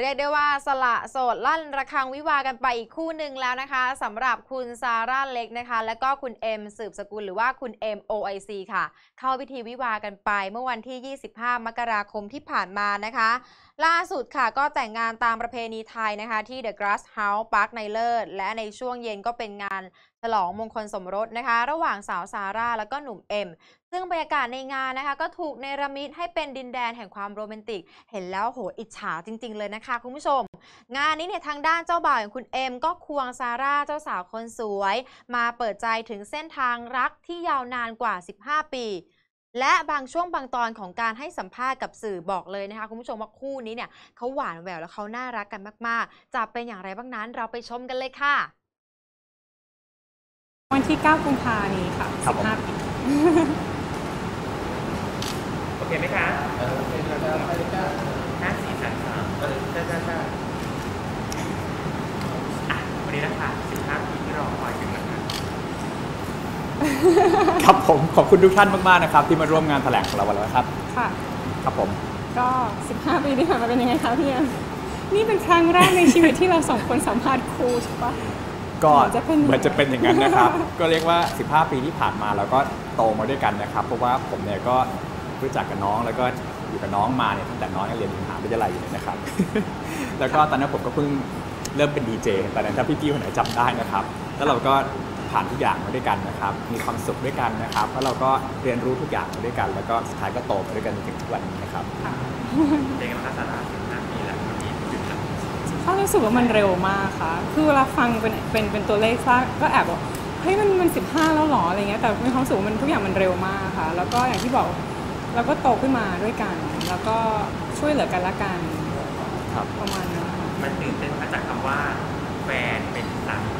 เรียกได้ว่าสละโสดลั่นระฆังวิวากันไปอีกคู่หนึ่งแล้วนะคะสำหรับคุณซาร่าเล็กนะคะ และก็คุณเอ็มสืบสกุลหรือว่าคุณเอ็ม OIC ค่ะ เข้าพิธีวิวากันไปเมื่อวันที่ 25 มกราคมที่ผ่านมานะคะ ล่าสุดค่ะก็แต่งงานตามประเพณีไทยนะคะ ที่ The Grass House Park ในเลิศ และในช่วงเย็นก็เป็นงานฉลองมงคลสมรสนะคะ ระหว่างสาวซาร่าแล้วก็หนุ่มเอ็ม ซึ่งบรรยากาศในงานนะคะ ก็ถูกเนรมิตให้เป็นดินแดนแห่งความโรแมนติก เห็นแล้วโหอิจฉาจริง ๆ เลยนะคะ คุณผู้ชม งานนี้เนี่ยทางด้านเจ้าบ่าวอย่างคุณเอ็มก็ควงซาร่าเจ้าสาวคนสวย มาเปิดใจถึงเส้นทางรักที่ยาวนานกว่า 15 ปี และบางช่วงบางตอนของการให้สัมภาษณ์กับสื่อบอกเลยนะคะคุณผู้ชมว่าคู่นี้เนี่ยเขาหวานแหววแล้วเขาน่ารักกันมาก ๆ จะเป็นอย่างไรบ้างนั้นเราไปชมกันเลยค่ะ วันที่ 9 กุมภานี้ค่ะครับผม 15ปีโอเคไหมคะห้าสี่สามสามใช่ใช่ใช่อะวันนี้นะคะสิบห้าปีที่รอคอยกันนะคะ ครับผมขอบคุณทุกท่านมากๆนะครับ ที่มาร่วมงานแถลงของเราวันนี้ครับ ค่ะ ครับผม ก็ 15 ปีที่ผ่านมาเป็นยังไงคะพี่แอมนี่เป็นครั้งแรกในชีวิตที่เราสองคนสัมภาษณ์ครูใช่ปะ ก็เหมือนจะเป็นเหมือนจะเป็นอย่างนั้นนะครับ ก็เรียกว่า 15 ปีที่ผ่านมาเราก็โตมาด้วยกันนะครับ เพราะว่าผมเนี่ยก็รู้จักกับน้องแล้วก็อยู่กับน้องมาเนี่ยตั้งแต่น้องยังเรียนมหาวิทยาลัยอยู่เลยนะครับ แล้วก็ตอนนั้นผมก็เพิ่งเริ่มเป็นดีเจตอนนั้นถ้าพี่ๆคนไหนจำได้นะครับ แล้วเราก็ ผ่านทุกอย่างมาด้วยกันนะครับ มีความสุขด้วยกันนะครับแล้วเราก็เรียนรู้ทุกอย่างมาด้วยกัน แล้วก็สุดท้ายก็โตมาด้วยกันจนถึงทุกวันนี้นะครับค่ะเป็นไงบ้างคะสาราสิบห้าปีแล้ววันนี้หยุดแล้วเขารู้สึกว่ามันเร็วมากค่ะ คือเวลาฟังเป็นเป็นเป็นตัวเลขซะก็แอบบอกเฮ้ยมันมัน15แล้วเหรออะไรเงี้ยแต่มีความรู้สึกว่ามันทุกอย่างมันเร็วมากค่ะ แล้วก็อย่างที่บอกเราก็โตขึ้นมาด้วยกัน แล้วก็ช่วยเหลือกันและกันครับประมาณนั้นค่ะมันตื่นเต้นมาจากคำว่าแฟนเป็นสามีภร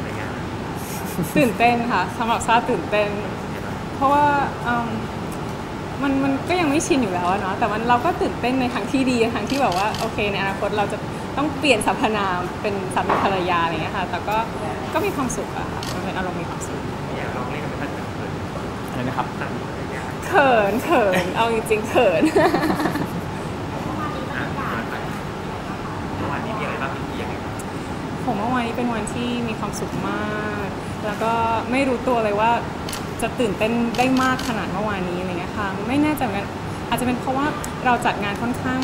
รยา ตื่นเต้นค่ะสำหรับซาตื่นเต้นใช่ไหมเพราะว่าอืมมันมันก็ยังไม่ชินอยู่แล้วอะเนาะแต่มันเราก็ตื่นเต้นในทางที่ดีทางที่แบบว่าโอเคในอนาคตเราจะต้องเปลี่ยนสรรพนามเป็นสามีภรรยาอะไรอย่างเงี้ยค่ะ แต่ก็ก็มีความสุขอะค่ะมันเป็นอารมณ์มีความสุขอยากลองเล่นกันไหมคะเกิดอะไรนะครับสามีภรรยาเขินเขินเอาจริงๆเขินอะมาไปเมื่อวานนี้มีอะไรบ้างพี่ยังไงบ้างผมว่าวันนี้เป็นวันที่มีความสุขมาก แล้วก็ไม่รู้ตัวเลยว่าจะตื่นเต้นได้มากขนาดเมื่อวานนี้อะไรเงี้ยค่ะไม่แน่ใจเหมือนกันอาจจะเป็นเพราะว่าเราจัดงานค่อนข้าง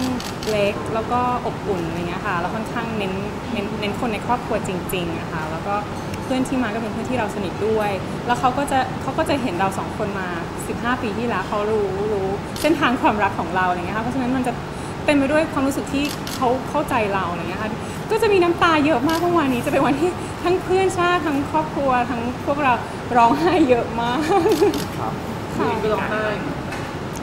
เล็ก แล้วก็อบอุ่นอะไรเงี้ยค่ะแล้วค่อนข้างเน้นเน้นเน้นคนในครอบครัวจริงๆนะคะแล้วก็เพื่อนที่มาก็เป็นเพื่อนที่เราสนิทด้วย แล้วเขาก็จะเขาก็จะเห็นเราสองคนมา 15 ปีที่แล้วเขารู้รู้เส้นทางความรักของเราอะไรเงี้ยค่ะเพราะฉะนั้นมันจะเต็มไปด้วยความรู้สึกที่เขาเข้าใจเราอะไรเงี้ยค่ะ ก็จะมีน้ำตาเยอะมากเมื่อวานนี้จะเป็นวันที่ทั้งเพื่อนชาติทั้งครอบครัวทั้งพวกเราร้องไห้เยอะมากครับค่ะก็ร้องไห้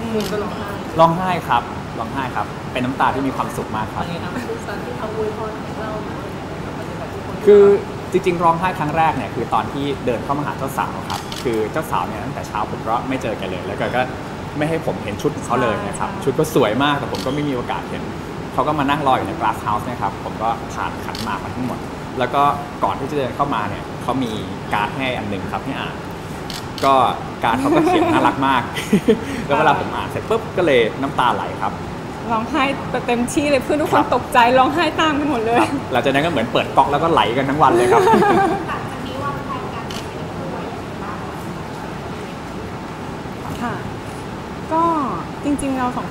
อืมก็ร้องไห้ร้องไห้ครับร้องไห้ครับ เป็นน้ำตาที่มีความสุขมากครับทุกสันที่เขาอวยพรของเราหรือว่าปฏิบัติทุกคนคือจริงๆร้องไห้ครั้งแรกเนี่ยคือตอนที่เดินเข้ามาหาเจ้าสาวครับ คือเจ้าสาวเนี่ยตั้งแต่เช้าผมก็ไม่เจอแกันเลย แล้วก็ก็ไม่ให้ผมเห็นชุดของเขาเลยนะครับชุดก็สวยมากแต่ผมก็ไม่มีโอกาสเห็น เขาก็มานั่งรออยู่ใน glass house เนะครับ ผมก็ผ่านขันหมากมาทั้งหมด แล้วก็ก่อนที่จะเดินเข้ามาเนี่ยเขามีการ์ดให้อันหนึ่งครับให้อ่าน ก็การ์ดเขาก็เขียนน่ารักมาก แล้วเวลาผมอ่านเสร็จปุ๊บก็เลยน้ำตาไหลครับร้องไห้เต็มที่เลยเพื่อนทุกคครันบตกใจร้องไห้ตามกันหมดเลยหลังจากนั้นก็เหมือนเปิดก๊อกแล้วก็ไหลกันทั้งวันเลยครับค่ะก็จริงๆเราสอง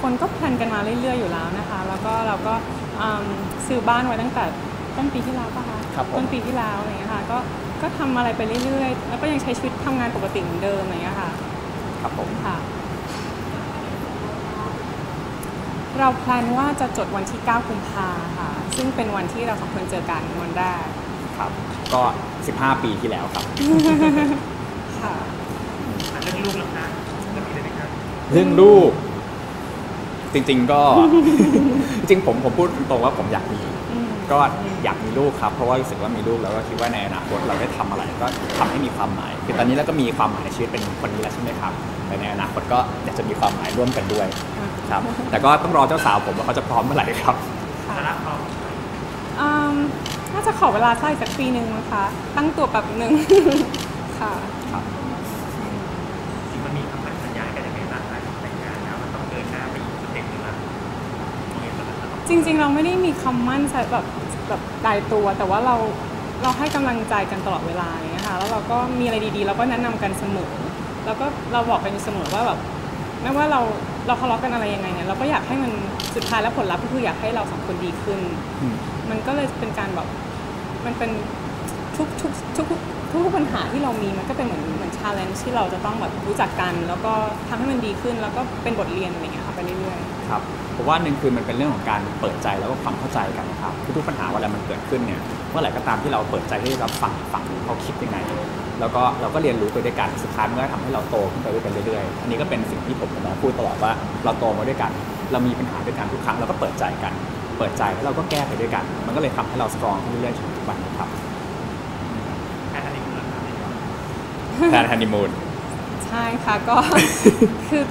คนก็แพลนกันมาเรื่อยๆอยู่แล้วนะคะ แล้วก็เราก็อืมซื้อบ้านไว้ตั้งแต่ต้นปีที่แล้วป่ะคะครับผมต้นปีที่แล้วอะไรอย่างเงี้ยค่ะก็ก็ทำอะไรไปเรื่อยๆ แล้วก็ยังใช้ชีวิตทำงานปกติเหมือนเดิมอะไรอย่างเงี้ยค่ะ ครับผมค่ะ เราแพลนว่าจะจดวันที่ 9 กุมภาค่ะ ซึ่งเป็นวันที่เราสองคนเจอกันวันแรก ครับ ก็ 15 ปีที่แล้วครับ ค่ะอะเรื่องลูกแล้วนะจะมีอะไรไหมครับเรื่องลูก จริง ๆ ก็ จริงๆผมผมพูดตรงๆว่าผมอยากมีอืมก็อยากมีลูกครับ เพราะว่ารู้สึกว่ามีลูกแล้วก็คิดว่าในอนาคตเราได้ทำอะไรก็ทำให้มีความหมาย คือตอนนี้เราก็มีความหมายในชีวิตเป็นคนนี้แล้วใช่ไหมครับ แต่ในอนาคตก็อยากจะมีความหมายร่วมกันด้วยครับ แต่ก็ต้องรอเจ้าสาวผมว่าเขาจะพร้อมเมื่อไหร่ครับสาระพร้อมอืมน่าจะขอเวลาสักสักปีหนึ่งนะคะ ตั้งตัวแบบหนึ่ง ค่ะ ครับ จริง ๆ เราไม่ได้มีคำมั่นใช้แบบแบบตายตัว แต่ว่าเราเราให้กำลังใจกันตลอดเวลาอย่างเงี้ยค่ะแล้วเราก็มีอะไรดีๆ เราก็แนะนำกันเสมอ แล้วก็เราบอกกันอยู่เสมอว่าแบบไม่ว่าเราเราทะเลาะกันอะไรยังไงเนี่ยเราก็อยากให้มันสุดท้ายแล้วผลลัพธ์ก็คืออยากให้เราสองคนดีขึ้นอืมมันก็เลยเป็นการแบบมันเป็นทุกทุกทุก ทุกทุกปัญหาที่เรามีมันก็เป็นเหมือนเหมือนชาเลนจ์ที่เราจะต้องแบบรู้จักกัน แล้วก็ทำให้มันดีขึ้นแล้วก็เป็นบทเรียนอะไรอย่างเงี้ยค่ะไปเรื่อยๆครับผมว่าหนึ่งคือมันเป็นเรื่องของการเปิดใจแล้วก็ความเข้าใจกันนะครับทุกๆปัญหาเวลามันเกิดขึ้นเนี่ยเมื่อไหร่ก็ตามที่เราเปิดใจที่จะรับฟังฝั่งเขาคิดยังไงแล้วก็เราก็เรียนรู้ไปด้วยกันสุดท้ายมันก็ทำให้เราโตขึ้นไปด้วยกันเรื่อยๆ อันนี้ก็เป็นสิ่งที่ผมกับน้องพูดตลอดว่าเราโตมาด้วยกัน เรามีปัญหาด้วยกันทุกครั้งเราก็เปิดใจกัน เปิดใจแล้วเราก็แก้ไปด้วยกัน มันก็เลยทำให้เราสตรองขึ้นเรื่อยๆจนถึงวันนี้ครับ แค่ทันทีคุณครับ แทนฮันนีมูนๆใช่ค่ะก็ คือ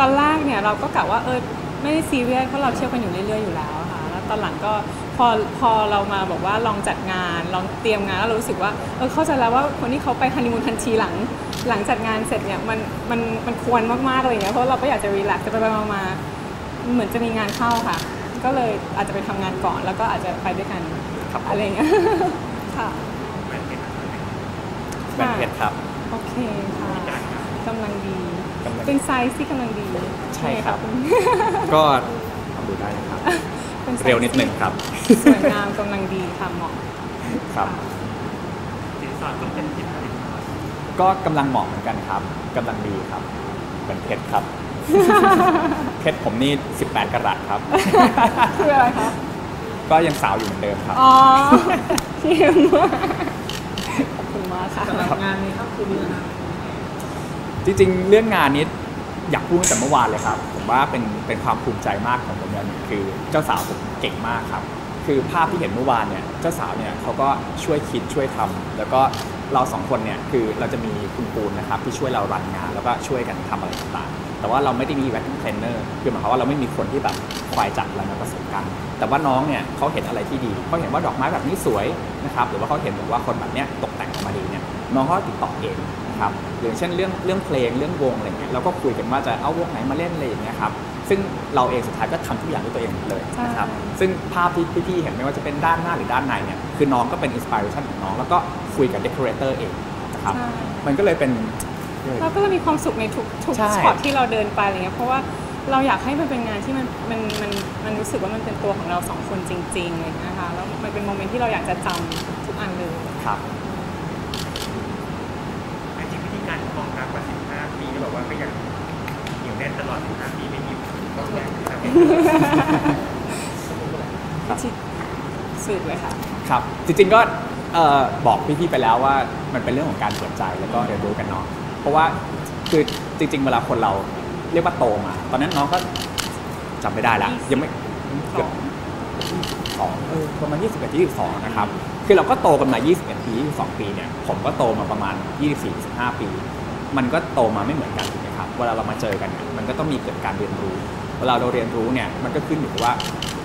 ตอนแรกเนี่ยเราก็กะว่าเออไม่ได้ซีเรียสเพราะเราเชื่อกันอยู่เรื่อยๆอยู่แล้วอะค่ะแล้วตอนหลังก็พอพอเรามาบอกว่าลองจัดงานลองเตรียมงานแล้วเรารู้สึกว่าเออเข้าใจแล้วว่าคนที่เขาไปฮันนีมูนทันทีหลัง หลังจัดงานเสร็จเนี่ยมันมันมันควรมากๆอะไรอย่างเงี้ยเพราะเราก็อยากจะรีแลกซ์แต่ไปๆมาๆเหมือนจะมีงานเข้าค่ะ ก็เลยอาจจะไปทำงานก่อนแล้วก็อาจจะไปด้วยกันครับผม อะไรอย่างเงี้ย ค่ะแหวนเพชรนะครับแบนเพชรครับ โอเคค่ะกำลังดี กำลัง เป็นไซส์ที่กำลังดีใช่ครับเป็นก็ทำดูได้นะครับเป็นไซส์เร็วนิดหนึ่งครับ ที่สวยงามกำลังดีค่ะเหมาะ ครับสินสอดต้องเป็นสินสินสอดก็กำลังเหมาะเหมือนกันครับกำลังดีครับ เป็นเพชรครับ เพชรผมนี่ 18กะรัตครับ คืออะไรคะก็ยังสาวอยู่เหมือนเดิมครับ อ๋อเยี่ยมมากขอบ คุณมากค่ะสำหรับงานนี้ครับคุณนะครับจริงๆ เรื่องงานนี้อยากพูดตั้งแต่เมื่อวานเลยครับ ผมว่าเป็นเป็นความภูมิใจมากของผมอย่างหนึ่งคือเจ้าสาวผมเก่งมากครับ คือภาพที่เห็นเมื่อวานเนี่ยเจ้าสาวเนี่ยเขาก็ช่วยคิดช่วยทำแล้วก็เราสองคนเนี่ยคือเราจะมีคุณปูนนะครับที่ช่วยเรารันงานแล้วก็ช่วยกันทำอะไรต่างๆ แต่ว่าเราไม่ได้มีแวดดิ้งเทรนเนอร์คือหมายความว่าเราไม่มีคนที่แบบคอยจับเรามาผสมกันแต่ว่าน้องเนี่ยเขาเห็นอะไรที่ดีเขาเห็นว่าดอกไม้แบบนี้สวยนะครับหรือว่าเขาเห็นว่าคนแบบเนี้ยตกแต่ งออกมาดีเนี่ยน้องเขาก็ติดต่อเองนะครับอย่างเช่นเรื่องเรื่องเพลงเรื่องวงอะไรเงี้ยเราก็คุยกันว่าจะเอาวงไหนมาเล่นอะไรอย่างเงี้ยครับซึ่งเราเองสุดท้ายก็ทำทุกอย่างด้วยตัวเองหมดเลยนะครับใช่ซึ่งภาพที่พี่ๆเห็นไม่ว่าจะเป็นด้านหน้าหรือด้านในเนี่ยคือน้องก็เป็นอินสปิเรชันของน้องแล้วก็คุยกับเดคอเรเตอร์เองนะครับใช่มันก็เลยเป็นเราก็จะมีความสุขในทุกทุกใช่ช็อตที่เราเดินไปอะไรเงี้ยเพราะว่าเราอยากให้มันเป็นงานที่มันมันมันมันรู้สึกว่ามันเป็นตัวของเราสองคนจริงๆเลยนะคะแล้วมันเป็นโมเมนต์ที่เราอยากจะจำทุกอันเลยครับ จริงๆวิธี การมองรักกว่า 15 ปีที่บอกว่าก็ยังเหนียวแน่นตลอด 15 ปีไม่มีก็แย่ทำให้ครับที่สืบเลยค่ะ ครับ จริงๆก็เอ่อบอกพี่ๆไปแล้วว่ามันเป็นเรื่องของการเปิดใจแล้วก็เรียนรู้กันเนาะเพราะว่าคือจริง ๆ เวลาคนเราเรียกว่าโตมา ตอนนั้นน้องก็จำไม่ได้ละยังไม่เกือบสองเออประมาณ21 22นะครับ คือเราก็โตกันมา 21 ปี 22 ปีเนี่ย ผมก็โตมาประมาณ 24 15ปี มันก็โตมาไม่เหมือนกันถูกไหมครับเวลาเรามาเจอกันเนี่ยมันก็ต้องมีเกิดการเรียนรู้ เวลาเราเรียนรู้เนี่ยมันก็ขึ้นอยู่กับว่า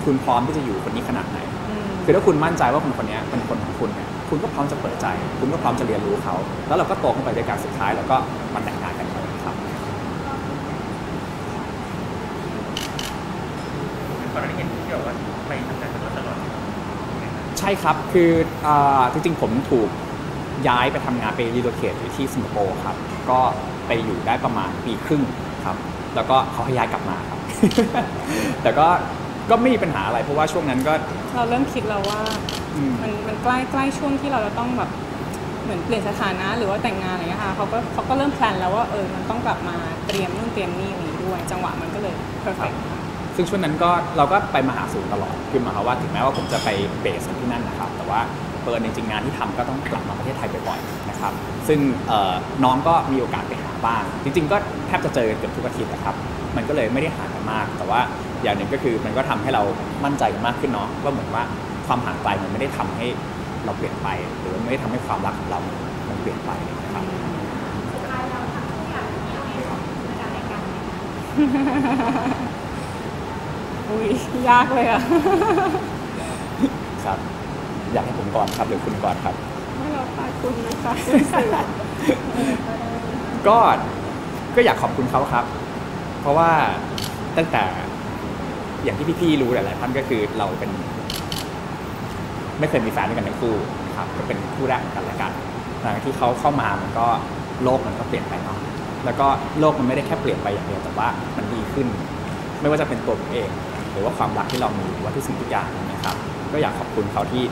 คุณพร้อมที่จะอยู่คนนี้ขนาดไหนอืมคือถ้าคุณมั่นใจว่าคนคนนี้เป็นคนของคุณเนี่ยคุณก็พร้อมจะเปิดใจ คุณก็พร้อมจะเรียนรู้เขา แล้วเราก็โตขึ้นไปด้วยกันสุดท้าย แล้วก็มาแต่งงานกันไปครับตอนนั้นเห็นที่บอกว่าไปทำงานตลอดตลอด ใช่ครับคืออาจริงๆผมถูก ย้ายไปทำงานไปรีโลเคทอยู่ที่สิงคโปร์ครับ ก็ไปอยู่ได้ประมาณปีครึ่งครับ แล้วก็เขาให้ย้ายกลับมาครับ แต่ก็ก็ไม่มีปัญหาอะไรเพราะว่าช่วงนั้นก็ เราเริ่มคิดแล้วว่าอืม มันมันใกล้ใกล้ช่วงที่เราจะต้องแบบเหมือนเปลี่ยนสถานะหรือว่าแต่งงานอะไรเงี้ยค่ะเขาก็เขาก็เริ่มแพลนแล้วว่าเออมันต้องกลับมาเตรียมนู่นเตรียมนี่อะไรอย่างนี้ด้วย จังหวะมันก็เลยเพอร์เฟกซึ่งช่วงนั้นก็เราก็ไปมาหาสู่ตลอด คือหมายความว่าถึงแม้ว่าผมจะไปเบสที่นั่นนะครับ แต่ว่า เปิดจริงๆงานที่ทำก็ต้องกลับมาประเทศไทยบ่อยๆนะครับ ซึ่งเอ่อน้องก็มีโอกาสไปหาบ้าง จริง ๆ ก็แทบจะเจอกันเกือบทุกอาทิตย์นะครับ มันก็เลยไม่ได้ห่างกันมาก แต่ว่าอย่างหนึ่งก็คือมันก็ทำให้เรามั่นใจกันมากขึ้นเนาะว่าเหมือนว่าความห่างไกลมันไม่ได้ทำให้เราเปลี่ยนไป หรือว่าไม่ได้ทำให้ความรักของเรา มันเปลี่ยนไปนะครับอุ้ยยากเลยอะครับ อยากให้ผมก่อนครับหรือคุณก่อนครับไม่เราตายคุณนะคะช่วยสื่อก็ก็อยากขอบคุณเขาครับ เพราะว่าตั้งแต่อย่างที่พี่ๆรู้หลายๆท่านก็คือเราเป็น ไม่เคยมีแฟนด้วยกันทั้งคู่นะครับ ก็เป็นคู่แรกของกันและกันหลังจากที่เขาเข้ามามันก็โลกมันก็เปลี่ยนไปเนาะแล้วก็โลกมันไม่ได้แค่เปลี่ยนไปอย่างเดียวแต่ว่ามันดีขึ้น ไม่ว่าจะเป็นตัวผมเอง หรือว่าความรักที่เรามีหรือว่าทุกสิ่งทุกอย่างนะครับ ก็อยากขอบคุณเขาที่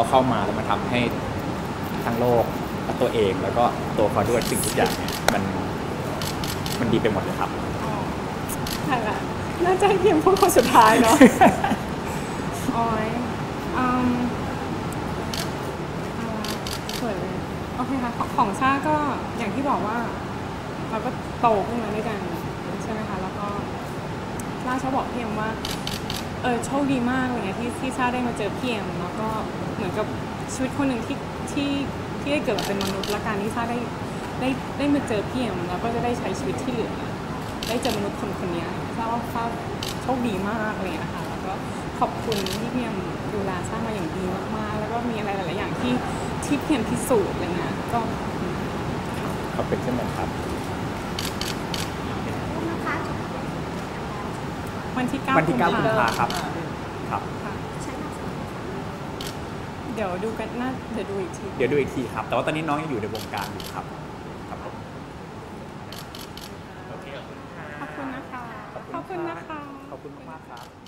เขาเข้ามาแล้วมาทำให้ทั้งโลกและตัวเองแล้วก็ตัวเขาด้วยสิ่งทุกอย่างเนี่ยมันมันดีไปหมดเลยครับอ๋อใช่ละน่าจะให้เพียงพูดคนสุดท้ายเนาะโอ้ยอืมอ่าเปิดเลยโอเคค่ะของของชาก็อย่างที่บอกว่า เราก็โตขึ้นมาด้วยกันใช่ไหมคะ แล้วก็ล่าชาบอกพี่เอ็มว่า เออโชคดีมากอะไรเงี้ยที่ที่ชาได้มาเจอพี่เอ็มแล้วก็ เหมือนกับชีวิตคนหนึ่งที่ที่ที่ได้เกิดมาเป็นมนุษย์และการที่ชาได้ได้ได้มาเจอพี่เอ็มแล้วก็จะได้ใช้ชีวิตที่เหลือ ได้เจอมนุษย์คนคนนี้ชาว่าชาโชคดีมากเลยนะคะแล้วก็ขอบคุณที่พี่เอ็มดูแลชามาอย่างดีมากๆ แล้วก็มีอะไรหลาย ๆ อย่างที่ที่พี่เอ็มพิสูจน์อะไรเงี้ยก็ขอบคุณเช่นกันครับวันที่9วันที่9กุมภาครับครับค่ะเดี๋ยวดูกันน่าเดี๋ยวดูอีกที เดี๋ยวดูอีกทีครับ แต่ว่าตอนนี้น้องยังอยู่ในวงการอยู่ครับ ครับผมโอเคขอบคุณค่ะขอบคุณนะคะ ขอบคุณนะคะ ขอบคุณมากๆครับ